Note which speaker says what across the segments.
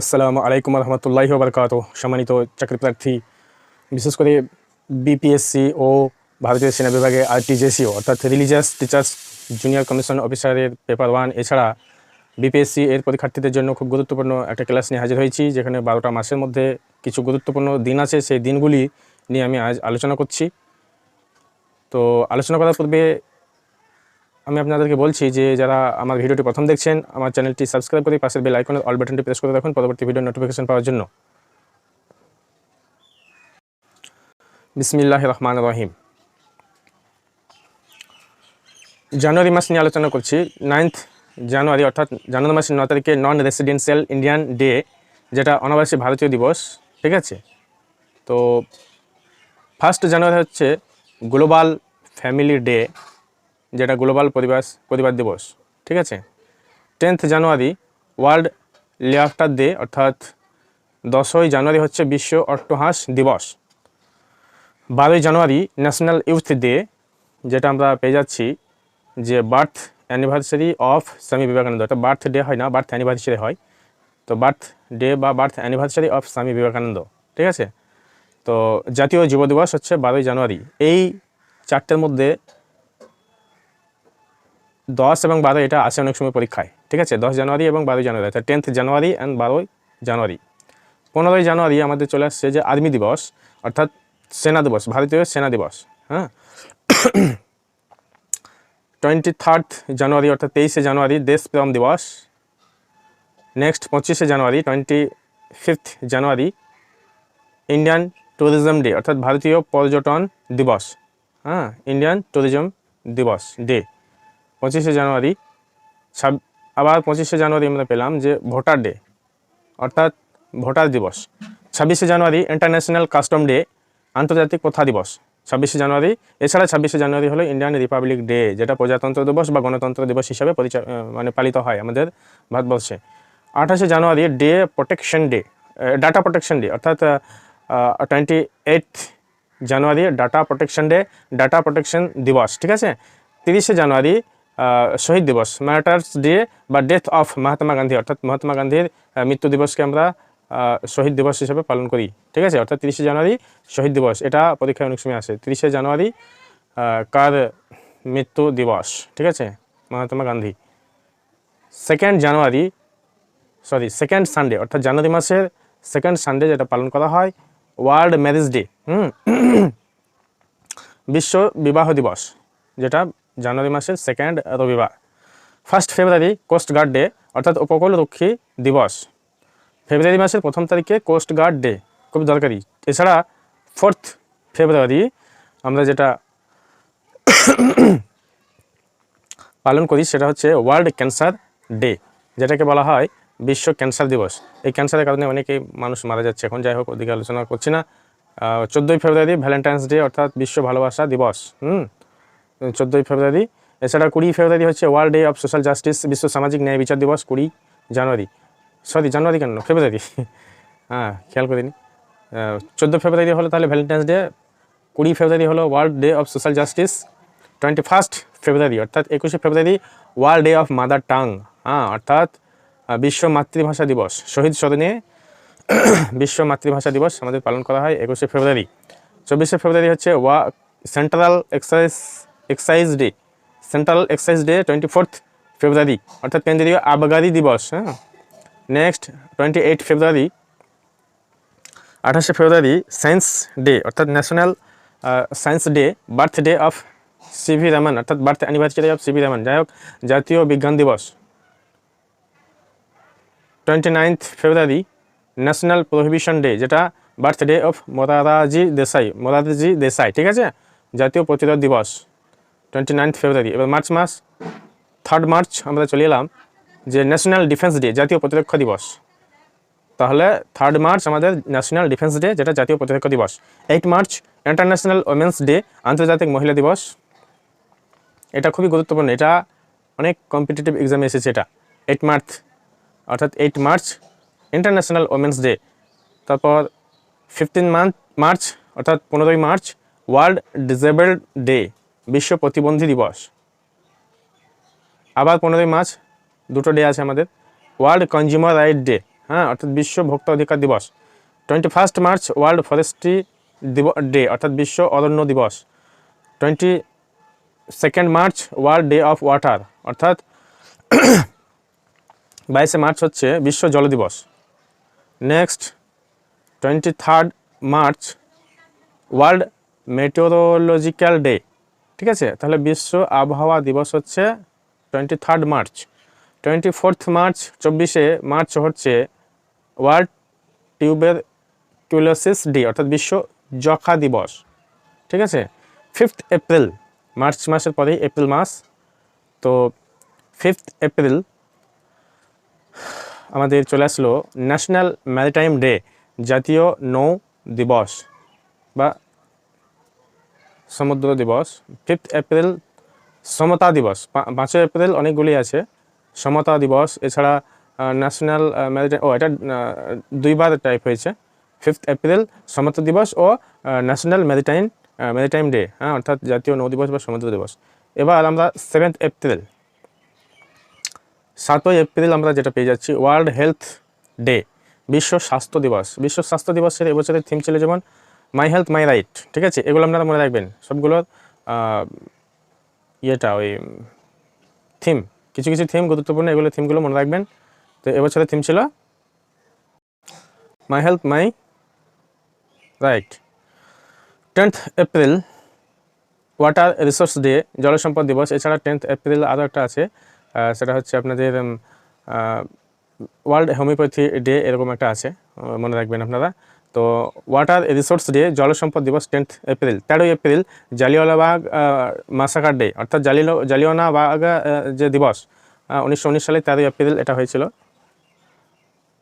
Speaker 1: আসসালামু আলাইকুম রহমতুল্লাহ বারকাত সম্মানিত চাকরি প্রার্থী বিশেষ করে বিপিএসসি ও ভারতীয় সেনা বিভাগে আরটিজেসিও অর্থাৎ রিলিজিয়াস টিচার্স জুনিয়র কমিশন অফিসারের পেপার ওয়ান এছাড়া বিপিএসসি এর পরীক্ষার্থীদের জন্য খুব গুরুত্বপূর্ণ একটা ক্লাস নিয়ে হাজির হয়েছি, যেখানে বারোটা মাসের মধ্যে কিছু গুরুত্বপূর্ণ দিন আছে, সেই দিনগুলি নিয়ে আমি আজ আলোচনা করছি। তো আলোচনা করার পূর্বে আমি আপনাদেরকে বলছি যে যারা আমার ভিডিওটি প্রথম দেখছেন, আমার চ্যানেলটি সাবস্ক্রাইব করে পাশের বেল আইকনের অল বাটনটি প্রেস করে রাখুন পরবর্তী ভিডিও নোটিফিকেশন পাওয়ার জন্য। বিসমিল্লাহ রহমান রহিম। জানুয়ারি মাস নিয়ে আলোচনা করছি। নাইন্থ জানুয়ারি অর্থাৎ জানুয়ারি মাসের ন তারিখে নন রেসিডেন্সিয়াল ইন্ডিয়ান ডে যেটা অনাবাসী ভারতীয় দিবস, ঠিক আছে? তো ফার্স্ট জানুয়ারি হচ্ছে গ্লোবাল ফ্যামিলি ডে যেটা গ্লোবাল পরিবার পরিবার দিবস ঠিক আছে? Tenth January world laughter day অর্থাৎ দশই জানুয়ারি হচ্ছে বিশ্ব অট্টহাস দিবস। বারোই জানুয়ারি ন্যাশনাল ইউথ ডে যেটা আমরা পেয়ে যাচ্ছি যে birth anniversary of Swami Vivekananda. এটা বার্থ ডে হয় না বার্থ অ্যানিভার্সারি হয়। তো বার্থ ডে বা birth anniversary of Swami Vivekananda, ঠিক আছে? তো জাতীয় যুব দিবস হচ্ছে বারোই জানুয়ারি এই চারটের মধ্যে দশ এবং বারো এটা আসে অনেক সময় পরীক্ষায়, ঠিক আছে? দশ জানুয়ারি এবং বারোই জানুয়ারি অর্থাৎ টেন্থ জানুয়ারি অ্যান্ড বারোই জানুয়ারি। পনেরোই জানুয়ারি আমাদের চলে আসছে যে আর্মি দিবস, অর্থাৎ সেনা দিবস, ভারতীয় সেনা দিবস হ্যাঁ? টোয়েন্টি থার্ড জানুয়ারি, অর্থাৎ তেইশে জানুয়ারি দেশপ্রেম দিবস। নেক্সট পঁচিশে জানুয়ারি twenty fifth January Indian tourism day অর্থাৎ ভারতীয় পর্যটন দিবস হ্যাঁ? ইন্ডিয়ান ট্যুরিজম দিবস ডে পঁচিশে জানুয়ারি আবার পঁচিশে জানুয়ারি আমরা পেলাম যে ভোটার ডে, অর্থাৎ ভোটার দিবস। ছাব্বিশে জানুয়ারি ইন্টারন্যাশনাল কাস্টম ডে আন্তর্জাতিক প্রথা দিবস। ছাব্বিশে জানুয়ারি, এছাড়া ছাব্বিশে জানুয়ারি হলো ইন্ডিয়ান রিপাবলিক ডে যেটা প্রজাতন্ত্র দিবস বা গণতন্ত্র দিবস হিসাবে পরিচয় মানে পালিত হয় আমাদের ভারতবর্ষে। আঠাশে জানুয়ারি day protection day data protection day অর্থাৎ twenty eight January data protection day data protection দিবস ঠিক আছে? তিরিশে জানুয়ারি শহীদ দিবস ম্যাটার্স ডে বা ডেথ অফ মহাত্মা গান্ধী, অর্থাৎ মহাত্মা গান্ধীর মৃত্যু দিবসকে আমরা শহীদ দিবস হিসেবে পালন করি, ঠিক আছে? অর্থাৎ তিরিশে জানুয়ারি শহীদ দিবস, এটা পরীক্ষায় অনেক সময় আসে। তিরিশে জানুয়ারি কার মৃত্যু দিবস, ঠিক আছে? Mahatma Gandhi. Second January sorry second Sunday অর্থাৎ জানুয়ারি মাসের সেকেন্ড সানডে যেটা পালন করা হয় ওয়ার্ল্ড ম্যারেজ ডে হুম? বিশ্ব বিবাহ দিবস, যেটা জানুয়ারি মাসের সেকেন্ড রবিবার first February coast guard day অর্থাৎ উপকূলরক্ষী দিবস ফেব্রুয়ারি মাসের প্রথম তারিখে কোস্ট গার্ড ডে খুব দরকারি এছাড়া ফোর্থ ফেব্রুয়ারি আমরা যেটা পালন করি, সেটা হচ্ছে ওয়ার্ল্ড ক্যান্সার ডে যেটাকে বলা হয় বিশ্ব ক্যান্সার দিবস। এই ক্যান্সারের কারণে অনেকেই মানুষ মারা যাচ্ছে। এখন যাই হোক, ওদিকে আলোচনা করছি না। চোদ্দোই ফেব্রুয়ারি ভ্যালেন্টাইন্স ডে অর্থাৎ বিশ্ব ভালোবাসা দিবস। হুম? চোদ্দোই ফেব্রুয়ারি। এছাড়া কুড়ি ফেব্রুয়ারি হচ্ছে world day of social justice, বিশ্ব সামাজিক ন্যায় বিচার দিবস, কুড়ি জানুয়ারি। সরি, জানুয়ারি কেন? ফেব্রুয়ারি। হ্যাঁ খেয়াল করে করিনি চোদ্দ ফেব্রুয়ারি হলো তাহলে ভ্যালেন্টাইন্স ডে কুড়ি ফেব্রুয়ারি হলো world day of social justice twenty first February, অর্থাৎ একুশে ফেব্রুয়ারি world day of mother tongue. হ্যাঁ অর্থাৎ বিশ্ব মাতৃভাষা দিবস, শহীদ স্মরণে বিশ্ব মাতৃভাষা দিবস আমাদের পালন করা হয় একুশে ফেব্রুয়ারি। চব্বিশে ফেব্রুয়ারি হচ্ছে ওয়া central excise excise day central excise day twenty fourth February অর্থাৎ কেন্দ্রীয় আবগারি দিবস হ্যাঁ? নেক্সট টোয়েন্টি এইট ফেব্রুয়ারি আঠাশে ফেব্রুয়ারি সায়েন্স ডে অর্থাৎ national science day birthday of CV Raman অর্থাৎ birth anniversary of CV Raman যাই হোক, জাতীয় বিজ্ঞান দিবস। Twenty ninth February national prohibition day যেটা বার্থডে অফ মোরারাজি দেশাই মোরারজি দেশাই ঠিক আছে? জাতীয় প্রতিরোধ দিবস। টোয়েন্টি নাইন্থ ফেব্রুয়ারি এবার মার্চ মাস থার্ড মার্চ আমরা চলে এলাম যে ন্যাশনাল ডিফেন্স ডে জাতীয় প্রতিরক্ষা দিবস। তাহলে থার্ড মার্চ আমাদের ন্যাশনাল ডিফেন্স ডে যেটা জাতীয় প্রতিরক্ষা দিবস। Eight March international women's day আন্তর্জাতিক মহিলা দিবস। এটা খুবই গুরুত্বপূর্ণ। এটা অনেক কম্পিটিটিভ এক্সামে এসেছে এটা। এইট মার্চ অর্থাৎ eight March international women's day তারপর ফিফটিন মান্থ মার্চ অর্থাৎ পনেরোই মার্চ ওয়ার্ল্ড ডিসেবলড ডে বিশ্ব প্রতিবন্ধী দিবস। আবার পনেরোই মার্চ, দুটো ডে আছে আমাদের। ওয়ার্ল্ড কনজিউমার রাইট ডে হ্যাঁ অর্থাৎ বিশ্ব ভোক্তা অধিকার দিবস। Twenty first March world forestry দিব ডে অর্থাৎ বিশ্ব অরণ্য দিবস। Twenty second March world day of water অর্থাৎ বাইশে মার্চ হচ্ছে বিশ্ব জল দিবস। Next twenty third March world meteorological day ঠিক আছে? তাহলে বিশ্ব আবহাওয়া দিবস হচ্ছে twenty third March twenty fourth March চব্বিশে মার্চ হচ্ছে ওয়ার্ল্ড টিউবের কিউলোসিস ডে অর্থাৎ বিশ্ব যক্ষা দিবস। ঠিক আছে? ফিফথ এপ্রিল মার্চ মাসের পরেই এপ্রিল মাস। তো ফিফথ এপ্রিল আমাদের চলে আসলো ন্যাশনাল ম্যারিটাইম ডে জাতীয় নৌ দিবস বা সমুদ্র দিবস। ফিফথ এপ্রিল সমতা দিবস। পাঁচই এপ্রিল অনেকগুলি আছে। সমতা দিবস, এছাড়া ন্যাশনাল ম্যারিটাইম ও, এটা দুইবার টাইপ হয়েছে। ফিফথ এপ্রিল সমতা দিবস ও ন্যাশনাল ম্যারিটাইম ম্যারিটাইম ডে হ্যাঁ অর্থাৎ জাতীয় নৌ দিবস বা সমুদ্র দিবস। এবার আমরা সেভেন্থ এপ্রিল সাতই এপ্রিল আমরা যেটা পেয়ে যাচ্ছি ওয়ার্ল্ড হেলথ ডে বিশ্ব স্বাস্থ্য দিবস। বিশ্ব স্বাস্থ্য দিবসের এবছরের থিম ছিল যেমন মাই হেলথ মাই রাইট ঠিক আছে? এগুলো আপনারা মনে রাখবেন। সবগুলো ইয়েটা, ওই থিম কিছু কিছু থিম গুরুত্বপূর্ণ, এগুলো থিমগুলো মনে রাখবেন। তো এবছরের থিম ছিল my health my right tenth April water resource day জল সম্পদ দিবস। এছাড়া টেন্থ এপ্রিল আরও একটা আছে। সেটা হচ্ছে আপনাদের ওয়ার্ল্ড হোমিওপ্যাথি ডে এরকম একটা আছে, মনে রাখবেন আপনারা। তো ওয়াটার রিসোর্স ডে জল সম্পদ দিবস টেন্থ এপ্রিল তেরোই এপ্রিল জালিওয়ালাবাগ মাসাকার ডে অর্থাৎ জালিলো জালিওয়ানাবাগ যে দিবস উনিশশো উনিশ সালে তেরোই এপ্রিল এটা হয়েছিল।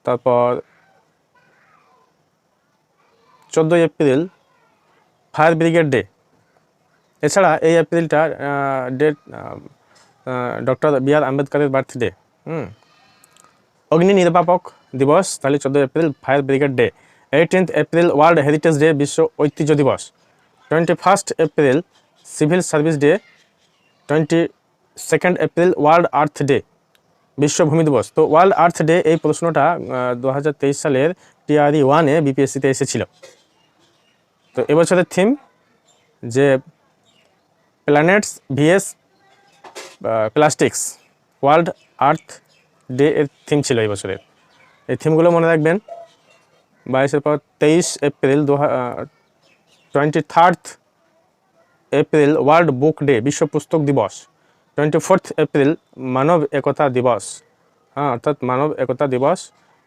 Speaker 1: তারপর চোদ্দোই এপ্রিল ফায়ার ব্রিগেড ডে এছাড়া এই এপ্রিলটা ডেট ডক্টর বি আর আম্বেদকরের বার্থডে হুম। অগ্নি নির্বাপক দিবস, তাহলে চোদ্দোই April fire brigade day eighteenth April world heritage day বিশ্ব ঐতিহ্য দিবস twenty first April civil service day twenty second April world earth day বিশ্ব ভূমি দিবস তো ওয়ার্ল্ড আর্থ ডে এই প্রশ্নটা দু হাজার তেইশ সালের টিআরই ওয়ানে বিপিএসসিতে এসেছিল। তো এবছরের থিম যে planets vs plastics world earth day এর থিম ছিল এই বছরের এই থিমগুলো মনে রাখবেন। বাইশের পর তেইশ এপ্রিল দু twenty third April world book day, বিশ্ব পুস্তক দিবস। টোয়েন্টি ফোর্থ এপ্রিল মানব একতা দিবস। হ্যাঁ অর্থাৎ মানব একতা দিবস।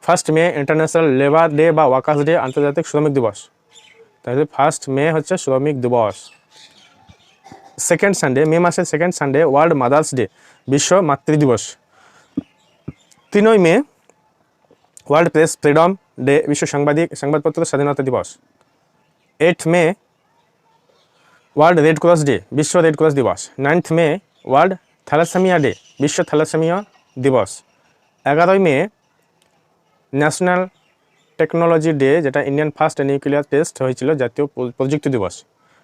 Speaker 1: First May international labour day বা ওয়ার্কার্স ডে আন্তর্জাতিক শ্রমিক দিবস। তাহলে ফার্স্ট মে হচ্ছে শ্রমিক দিবস। সেকেন্ড সানডে মে মাসের second Sunday world mother's day বিশ্ব মাতৃ দিবস। তিনই মে ওয়ার্ল্ড প্রেস ফ্রিডম ডে, বিশ্ব সাংবাদিক, সংবাদপত্র স্বাধীনতা দিবস। Eight May world red cross day বিশ্ব রেড ক্রস দিবস। Ninth May world thalassemia day বিশ্ব থ্যালাসেমিয়া দিবস। এগারোই মে ন্যাশনাল টেকনোলজি ডে যেটা ইন্ডিয়ান ফার্স্ট নিউক্লিয়ার টেস্ট হয়েছিল, জাতীয় প্রযুক্তি দিবস।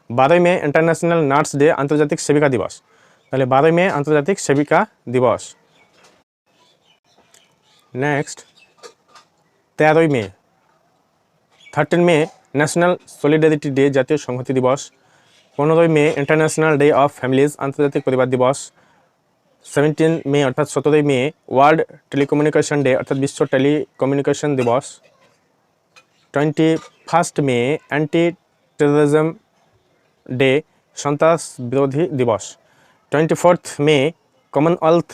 Speaker 1: বারোই মে ইন্টারন্যাশনাল নার্স ডে আন্তর্জাতিক সেবিকা দিবস। তাহলে বারোই মে আন্তর্জাতিক সেবিকা দিবস। নেক্সট তেরোই মে thirteen May national solidarity day জাতীয় সংহতি দিবস। পনেরোই মে ইন্টারন্যাশনাল ডে অফ ফ্যামিলিজ আন্তর্জাতিক পরিবার দিবস। সেভেন্টিন মে, অর্থাৎ সতেরোই মে ওয়ার্ল্ড টেলিকমিউনিকেশন ডে অর্থাৎ বিশ্ব টেলিকমিউনিকেশন দিবস। Twenty first May anti terrorism day সন্ত্রাস বিরোধী দিবস। টোয়েন্টি ফোর্থ মে কমনওয়েলথ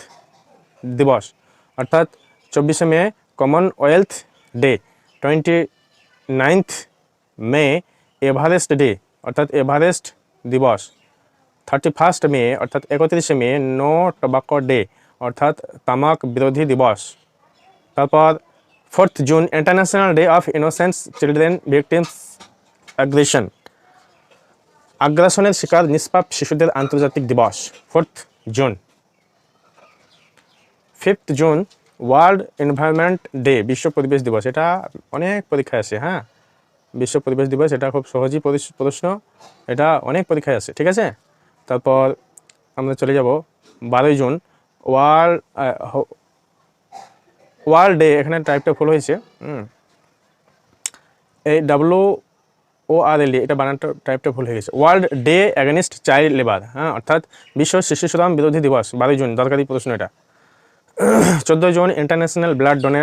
Speaker 1: দিবস। অর্থাৎ চব্বিশে মে commonwealth day twenty ninth May Everest day অর্থাৎ এভারেস্ট দিবস থার্টি ফার্স্ট মে অর্থাৎ একত্রিশে মে নো টোবাকো ডে অর্থাৎ তামাক বিরোধী দিবস। তারপর fourth June international day of innocence children victims aggression আগ্রাসনের শিকার নিষ্পাপ শিশুদের আন্তর্জাতিক দিবস fourth June fifth June world environment day বিশ্ব পরিবেশ দিবস, এটা অনেক পরীক্ষায় আসে হ্যাঁ? বিশ্ব পরিবেশ দিবস, এটা খুব সহজই প্রশ্ন, এটা অনেক পরীক্ষায় আসে ঠিক আছে? তারপর আমরা চলে যাব বারোই জুন, ওয়ার্ল্ড ওয়ার্ল্ড ডে, এখানে টাইপটা ভুল হয়েছে এই ডাব্লু ও আর এল এটা বানানটা টাইপটা ভুল হয়ে গেছে। World day against child labour হ্যাঁ অর্থাৎ বিশ্ব শিশু শ্রম বিরোধী দিবস, বারোই জুন, দরকারি প্রশ্ন এটা। চোদ্দোই জুন ইন্টারন্যাশনাল ব্লাড ডোনে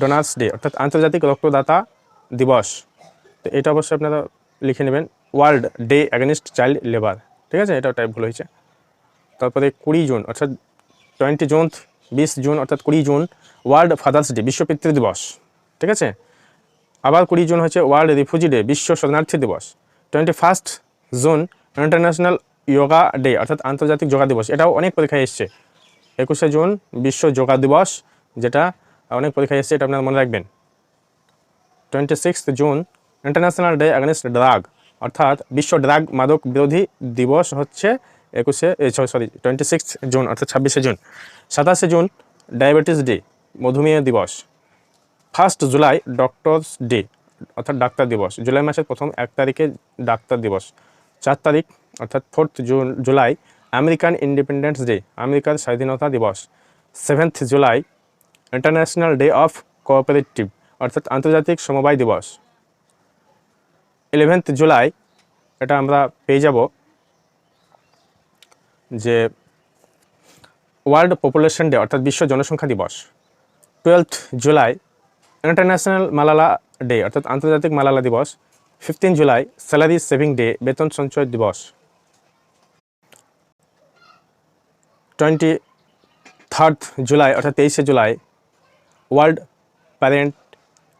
Speaker 1: ডোনার্স ডে অর্থাৎ আন্তর্জাতিক রক্তদাতা দিবস। তো এটা অবশ্যই আপনারা লিখে নেবেন world day against child labour ঠিক আছে? এটা টাইপ ভুল হয়েছে। তারপরে কুড়ি জুন, অর্থাৎ টোয়েন্টি জুন, বিশ জুন, অর্থাৎ কুড়ি জুন ওয়ার্ল্ড ফাদার্স ডে বিশ্ব পিতৃ দিবস, ঠিক আছে? আবার কুড়ি জুন হচ্ছে ওয়ার্ল্ড রিফিউজি ডে বিশ্ব শরণার্থী দিবস। Twenty first June international yoga day অর্থাৎ আন্তর্জাতিক যোগা দিবস, এটাও অনেক পরীক্ষায় এসছে। একুশে জুন বিশ্ব যোগা দিবস, যেটা অনেক পরীক্ষায় এসেছে, এটা আপনারা মনে রাখবেন। Twenty six June international day against drug অর্থাৎ বিশ্ব ড্রাগ মাদক বিরোধী দিবস হচ্ছে একুশে সরি টোয়েন্টি সিক্স জুন, অর্থাৎ ছাব্বিশে জুন। সাতাশে জুন ডায়াবেটিস ডে মধুমেহ দিবস। ফার্স্ট জুলাই ডক্টরস ডে অর্থাৎ ডাক্তার দিবস। জুলাই মাসের প্রথম এক তারিখে ডাক্তার দিবস। চার তারিখ, অর্থাৎ fourth June July American independence day, আমেরিকার স্বাধীনতা দিবস seventh July international day of cooperative অর্থাৎ আন্তর্জাতিক সমবায় দিবস। ইলেভেন্থ জুলাই, এটা আমরা পেয়ে যাব যে ওয়ার্ল্ড পপুলেশন ডে অর্থাৎ বিশ্ব জনসংখ্যা দিবস। Twelfth July international Malala day অর্থাৎ আন্তর্জাতিক মালালা দিবস। Fifteen July salary saving day বেতন সঞ্চয় দিবস। টোয়েন্টি থার্ড জুলাই অর্থাৎ তেইশে জুলাই ওয়ার্ল্ড প্যারেন্ট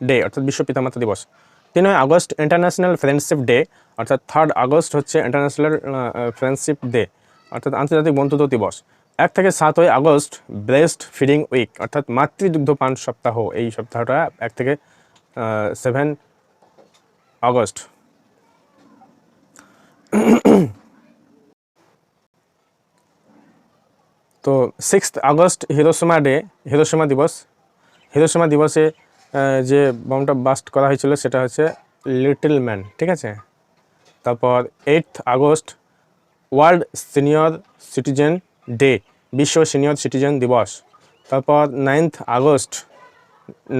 Speaker 1: ডে অর্থাৎ বিশ্ব পিতামাতা দিবস। তিনই আগস্ট ইন্টারন্যাশনাল ফ্রেন্ডশিপ ডে অর্থাৎ থার্ড আগস্ট হচ্ছে ইন্টারন্যাশনাল ফ্রেন্ডশিপ ডে অর্থাৎ আন্তর্জাতিক বন্ধুত্ব দিবস। এক থেকে সাতই আগস্ট ব্রেস্ট ফিডিং উইক অর্থাৎ মাতৃদুগ্ধ পান সপ্তাহ, এই সপ্তাহটা এক থেকে সেভেন আগস্ট। তো six August Hiroshima day Hiroshima দিবস। হিরোসীমা দিবসে যে বমটা বাস্ট করা হয়েছিল সেটা হচ্ছে লিটল ম্যান ঠিক আছে? তারপর eight August world senior citizen day বিশ্ব সিনিয়র সিটিজেন দিবস। তারপর নাইন্থ আগস্ট,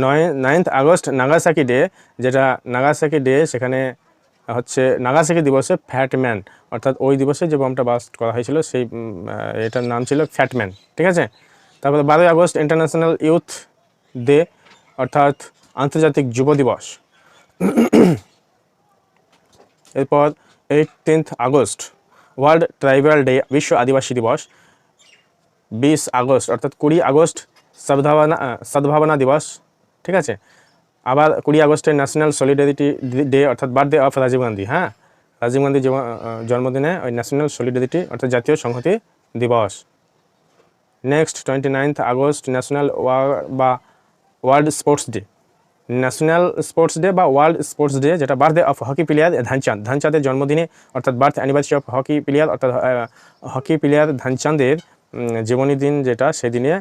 Speaker 1: নয় নাইন্থ আগস্ট নাগাসাকি ডে যেটা নাগাসাকি ডে সেখানে হচ্ছে নাগাসাকি দিবসে ফ্যাটম্যান অর্থাৎ ওই দিবসে যে বোমটা বাস্ট করা হয়েছিল সেই এটার নাম ছিল ফ্যাটম্যান ঠিক আছে? তারপরে বারোই আগস্ট ইন্টারন্যাশনাল ইউথ ডে, অর্থাৎ আন্তর্জাতিক যুব দিবস। এরপর eighteenth August, world tribal day, বিশ্ব আদিবাসী দিবস। বিশ আগস্ট, অর্থাৎ কুড়ি আগস্ট সদ্ভাবনা সদ্ভাবনা দিবস, ঠিক আছে? আবার কুড়ি আগস্টে ন্যাশনাল সলিডারিটি ডে অর্থাৎ বার্থডে অফ রাজীব গান্ধী হ্যাঁ? রাজীব গান্ধী জন্মদিনে ওই ন্যাশনাল সলিডারিটি অর্থাৎ জাতীয় সংহতি দিবস। Next twenty ninth August national বা world sports day national sports day বা ওয়ার্ল্ড স্পোর্টস ডে যেটা birthday of hockey player Dhyan Chand ধানচাঁদের জন্মদিনে, অর্থাৎ birth anniversary of hockey player অর্থাৎ হকি প্লেয়ার ধানচাঁদের জীবনী দিন যেটা, সেদিনে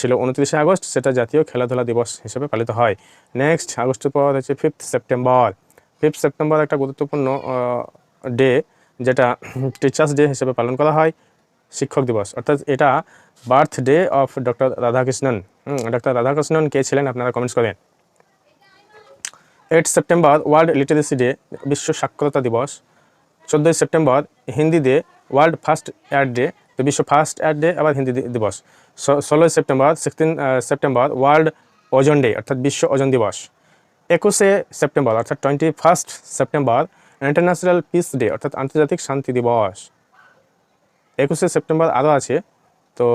Speaker 1: ছিল উনত্রিশে আগস্ট, সেটা জাতীয় খেলাধুলা দিবস হিসেবে পালিত হয়। নেক্সট আগস্টের পর হচ্ছে ফিফথ সেপ্টেম্বর ফিফথ সেপ্টেম্বর একটা গুরুত্বপূর্ণ ডে যেটা টিচার্স ডে হিসেবে পালন করা হয়, শিক্ষক দিবস। অর্থাৎ এটা birthday of doctor Radhakrishnan doctor Radhakrishnan কে ছিলেন আপনারা কমেন্টস করেন eight September world literacy day বিশ্ব সাক্ষরতা দিবস। চোদ্দোই September Hindi day world first aid day তো বিশ্ব ফার্স্ট অ্যাড ডে আবার হিন্দি দিবস ষোলোই September sixteen September world ozone day অর্থাৎ বিশ্ব ওজন দিবস। একুশে সেপ্টেম্বর অর্থাৎ twenty first September international peace day অর্থাৎ আন্তর্জাতিক শান্তি দিবস। একুশে সেপ্টেম্বর আরও আছে, তো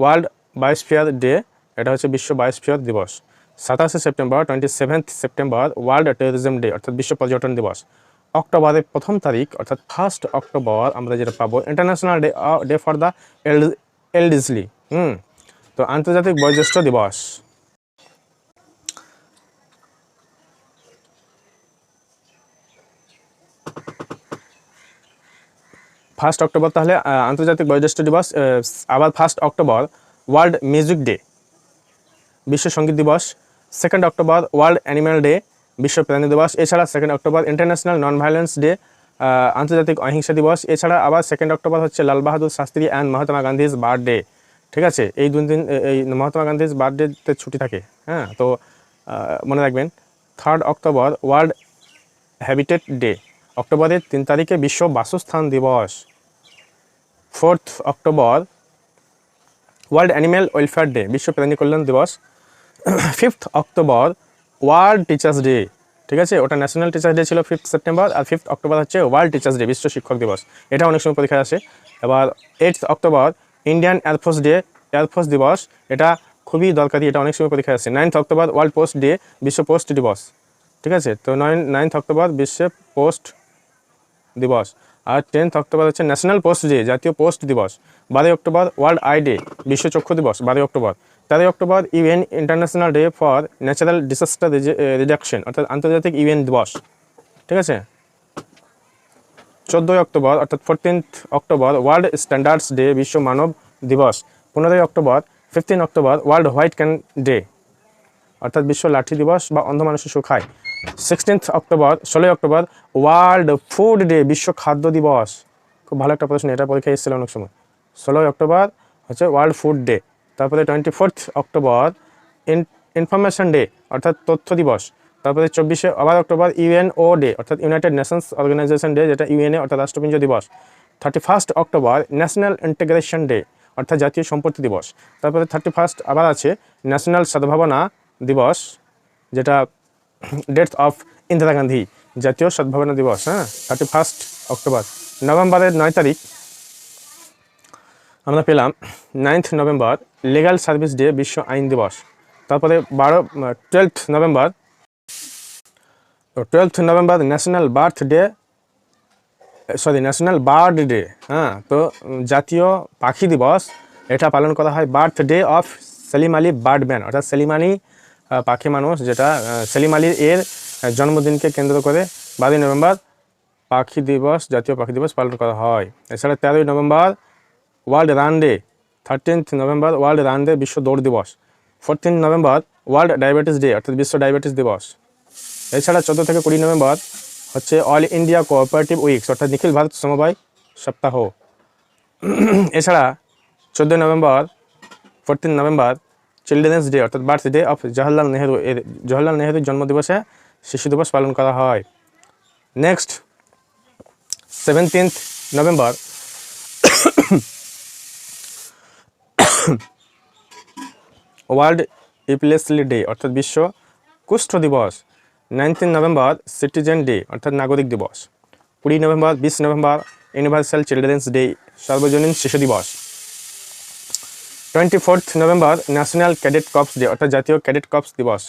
Speaker 1: ওয়ার্ল্ড বায়োস্ফিয়ার ডে এটা হচ্ছে বিশ্ব বায়োস্ফিয়ার দিবস। সাতাশে September twenty seventh September world tourism day অর্থাৎ বিশ্ব পর্যটন দিবস। অক্টোবরের প্রথম তারিখ, অর্থাৎ ফার্স্ট অক্টোবর আমরা যেটা পাবো international day day for the elderly হুম? তো আন্তর্জাতিক বয়োজ্যেষ্ঠ দিবস। ফার্স্ট অক্টোবর তাহলে আন্তর্জাতিক বয়োজ্যেষ্ঠ দিবস আবার first October world music day বিশ্ব সংগীত দিবস। Second October world animal day বিশ্ব প্রাণী দিবস, এছাড়া second October international non violence day আন্তর্জাতিক অহিংসা দিবস, এছাড়া আবার সেকেন্ড অক্টোবর হচ্ছে লাল বাহাদুর শাস্ত্রী অ্যান্ড মহাত্মা গান্ধীজ বার্থডে ঠিক আছে? এই দুই দিন এই মহাত্মা গান্ধীর বার্থডেতে ছুটি থাকে হ্যাঁ? তো মনে রাখবেন third October world habitat day অক্টোবরের তিন তারিখে বিশ্ব বাসস্থান দিবস। Fourth October world animal welfare day বিশ্ব প্রাণী কল্যাণ দিবস। Fifth October world teachers day ঠিক আছে? ওটা ন্যাশনাল টিচার্স ডে ছিল ফিফথ সেপ্টেম্বর আর ফিফথ অক্টোবর হচ্ছে ওয়ার্ল্ড টিচার্স ডে বিশ্ব শিক্ষক দিবস। এটা অনেক সময় পরীক্ষায় আসে। এবার eighth October Indian air force day air force দিবস। এটা খুবই দরকারি, এটা অনেক সময় পরীক্ষায় আসে। Ninth October world post day বিশ্ব পোস্ট দিবস। ঠিক আছে? তো নাইন নাইন্থ অক্টোবর বিশ্ব পোস্ট দিবস। আর টেন্থ অক্টোবর হচ্ছে ন্যাশনাল পোস্ট ডে জাতীয় পোস্ট দিবস। বারোই অক্টোবর ওয়ার্ল্ড আই ডে বিশ্ব চক্ষু দিবস, বারোই অক্টোবর তেরোই October UN international day for natural disaster reduction, অর্থাৎ আন্তর্জাতিক ইউএন দিবস। ঠিক আছে? চোদ্দোই অক্টোবর, অর্থাৎ fourteenth October world standards day বিশ্ব মানব দিবস। পনেরোই October fifteen October world white cane day অর্থাৎ বিশ্ব লাঠি দিবস বা অন্ধ মানুষের সুখায়। সিক্সটিন্থ অক্টোবর, ষোলোই অক্টোবর ওয়ার্ল্ড ফুড ডে বিশ্ব খাদ্য দিবস। খুব ভালো একটা প্রশ্ন, এটা পরীক্ষায় এসেছিল অনেক সময়। ষোলোই অক্টোবর হচ্ছে ওয়ার্ল্ড ফুড ডে তারপরে twenty fourth October information day অর্থাৎ তথ্য দিবস। তারপরে চব্বিশে, আবার অক্টোবর ইউএনও ডে অর্থাৎ ইউনাইটেড নেশনস অর্গানাইজেশন ডে যেটা ইউএনএ অর্থাৎ রাষ্ট্রপুঞ্জ দিবস। Thirty first October national integration day অর্থাৎ জাতীয় সম্পত্তি দিবস। তারপরে থার্টি ফার্স্ট আবার আছে ন্যাশনাল সদ্ভাবনা দিবস, যেটা ডেথ অফ ইন্দিরা গান্ধী, জাতীয় সদ্ভাবনা দিবস হ্যাঁ থার্টি ফার্স্ট অক্টোবর নভেম্বরের নয় তারিখ আমরা পেলাম ninth November legal service day বিশ্ব আইন দিবস তারপরে বারো twelfth November twelfth November national birth day sorry national bird day হ্যাঁ তো জাতীয় পাখি দিবস। এটা পালন করা হয় birth day of Salim Ali birdman অর্থাৎ সেলিম আলী পাখি মানুষ, যেটা সেলিম আলীর এর জন্মদিনকে কেন্দ্র করে বারোই নভেম্বর পাখি দিবস, জাতীয় পাখি দিবস পালন করা হয়। এছাড়া তেরোই November world run day thirteenth November world run day বিশ্ব দৌড় দিবস fourteen November world diabetes day অর্থাৎ বিশ্ব ডায়াবেটিস দিবস এছাড়া চোদ্দ থেকে কুড়ি নভেম্বর হচ্ছে অল ইন্ডিয়া কোঅপারেটিভ উইকস অর্থাৎ নিখিল ভারত সমবায় সপ্তাহ। এছাড়া চোদ্দোই নভেম্বর ফোরটিন নভেম্বর চিলড্রেন্স ডে অর্থাৎ বার্থডে অফ জওহরলাল নেহেরু এর জওহরলাল নেহেরুর জন্মদিবসে শিশু দিবস পালন করা হয়। Next seventeenth November world leprosy day, অর্থাৎ বিশ্ব কুষ্ঠ দিবস। নাইনটিন নভেম্বর সিটিজেন ডে, অর্থাৎ নাগরিক দিবস। কুড়ি নভেম্বর, বিশ নভেম্বর, ইউনিভার্সাল চিলড্রেন্স ডে, সার্বজনীন শিশু দিবস। Twenty fourth November national cadet corps day, অর্থাৎ জাতীয় ক্যাডেট কপস দিবস।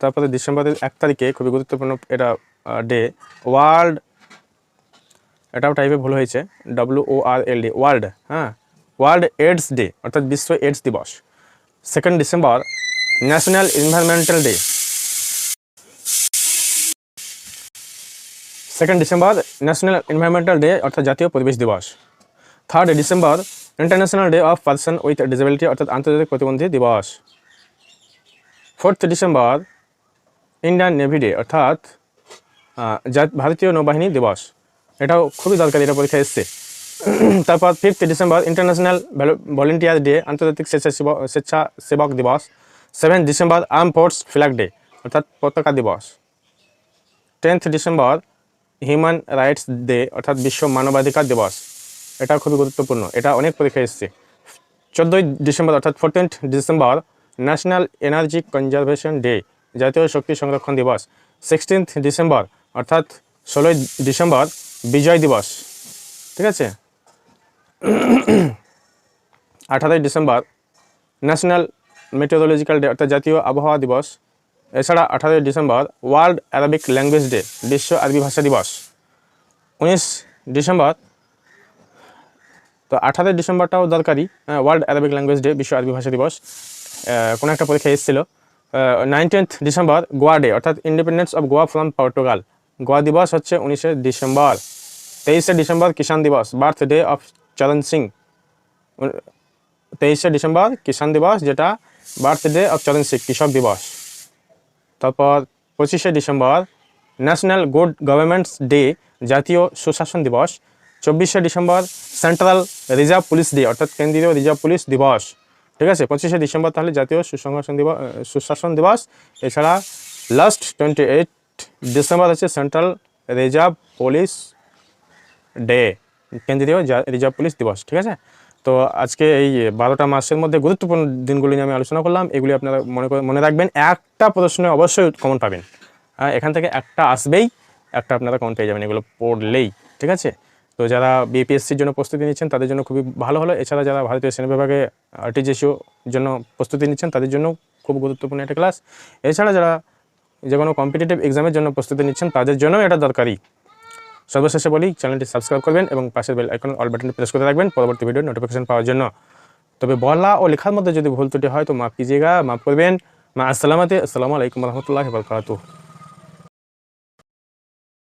Speaker 1: তারপরে ডিসেম্বরের এক তারিখে খুবই গুরুত্বপূর্ণ এটা ডে। ওয়ার্ল্ড, এটাও টাইপে ভুল হয়েছে। W O R L D world হ্যাঁ। ওয়ার্ল্ড এইডস ডে, অর্থাৎ বিশ্ব এইডস দিবস second December national environmental day second December national environmental day অর্থাৎ জাতীয় পরিবেশ দিবস। Third December international day of person with disability অর্থাৎ আন্তর্জাতিক প্রতিবন্ধী দিবস। Fourth December Indian navy day অর্থাৎ ভারতীয় নৌবাহিনী দিবস। এটাও খুবই দরকারি, এটা পরীক্ষা এসছে। তারপর fifth December international volunteer day আন্তর্জাতিক স্বেচ্ছাসেবক দিবস seven December arm force flag day অর্থাৎ পতাকা দিবস. Tenth December human rights day অর্থাৎ বিশ্ব মানবাধিকার দিবস। এটা খুবই গুরুত্বপূর্ণ, এটা অনেক পরীক্ষা এসছে। চোদ্দোই ডিসেম্বর অর্থাৎ fourteenth December national energy conservation day জাতীয় শক্তি সংরক্ষণ দিবস। সিক্সটিন্থ ডিসেম্বর অর্থাৎ ষোলোই ডিসেম্বর বিজয় দিবস। ঠিক আছে? আঠারোই ডিসেম্বর ন্যাশনাল মেটেরোলজিক্যাল ডে অর্থাৎ জাতীয় আবহাওয়া দিবস। এছাড়া আঠারোই ডিসেম্বর ওয়ার্ল্ড অ্যারাবিক ল্যাঙ্গুয়েজ ডে বিশ্ব আরবি ভাষা দিবস। উনিশ ডিসেম্বর, তো আঠারোই ডিসেম্বরটাও দরকারি ওয়ার্ল্ড অ্যারাবিক ল্যাঙ্গুয়েজ ডে বিশ্ব আরবি ভাষা দিবস। কোনো একটা পরীক্ষা এসেছিল। নাইনটিন্থ ডিসেম্বর, গোয়া ডে অর্থাৎ independence of Goa from Portugal Goa দিবস হচ্ছে উনিশে ডিসেম্বর। তেইশে ডিসেম্বর, কিষাণ দিবস বার্থডে অফ চরণ সিং তেইশে ডিসেম্বর কিষাণ দিবস, যেটা বার্থডে অফ চরণ সিং কৃষক দিবস। তারপর পঁচিশে ডিসেম্বর ন্যাশনাল গুড গভর্নমেন্টস ডে জাতীয় সুশাসন দিবস। চব্বিশে ডিসেম্বর সেন্ট্রাল রিজার্ভ পুলিশ ডে অর্থাৎ কেন্দ্রীয় রিজার্ভ পুলিশ দিবস। ঠিক আছে? পঁচিশে ডিসেম্বর তাহলে জাতীয় সুসংগঠন দিবস, সুশাসন দিবস। এছাড়া লাস্ট টোয়েন্টি এইট ডিসেম্বর হচ্ছে সেন্ট্রাল রিজার্ভ পুলিশ ডে কেন্দ্রীয় রিজার্ভ পুলিশ দিবস, ঠিক আছে? তো আজকে এই বারোটা মাসের মধ্যে গুরুত্বপূর্ণ দিনগুলি নিয়ে আমি আলোচনা করলাম। এগুলি আপনারা মনে মনে রাখবেন। একটা প্রশ্নে অবশ্যই কমন পাবেন। হ্যাঁ এখান থেকে একটা আসবেই, একটা আপনারা কমন পেয়ে যাবেন। এগুলো পড়লেই, ঠিক আছে? তো যারা বিপিএসসির জন্য প্রস্তুতি নিচ্ছেন, তাদের জন্য খুবই ভালো হলো। এছাড়া যারা ভারতীয় সেনা বিভাগে আরটিজিএসিও জন্য প্রস্তুতি নিচ্ছেন, তাদের জন্য খুব গুরুত্বপূর্ণ একটা ক্লাস এছাড়া যারা যে কোনো কম্পিটিটিভ এক্সামের জন্য প্রস্তুতি নিচ্ছেন, তাদের জন্য এটা দরকারি। সর্বশেষে বলি, চ্যানেলটি সাবস্ক্রাইব করবেন এবং পাশের বেল আইকন অল বাটনটি প্রেস করে রাখবেন পরবর্তী ভিডিও নোটিফিকেশন পাওয়ার জন্য। তবে বলা ও লেখার মধ্যে যদি ভুল ত্রুটি হয়, তো মাফ কিজিয়েগা মাফ করবেন। মা আসসালামাতে আসসালামু আলাইকুম রহমতুল্লাহ বরকাতুহ।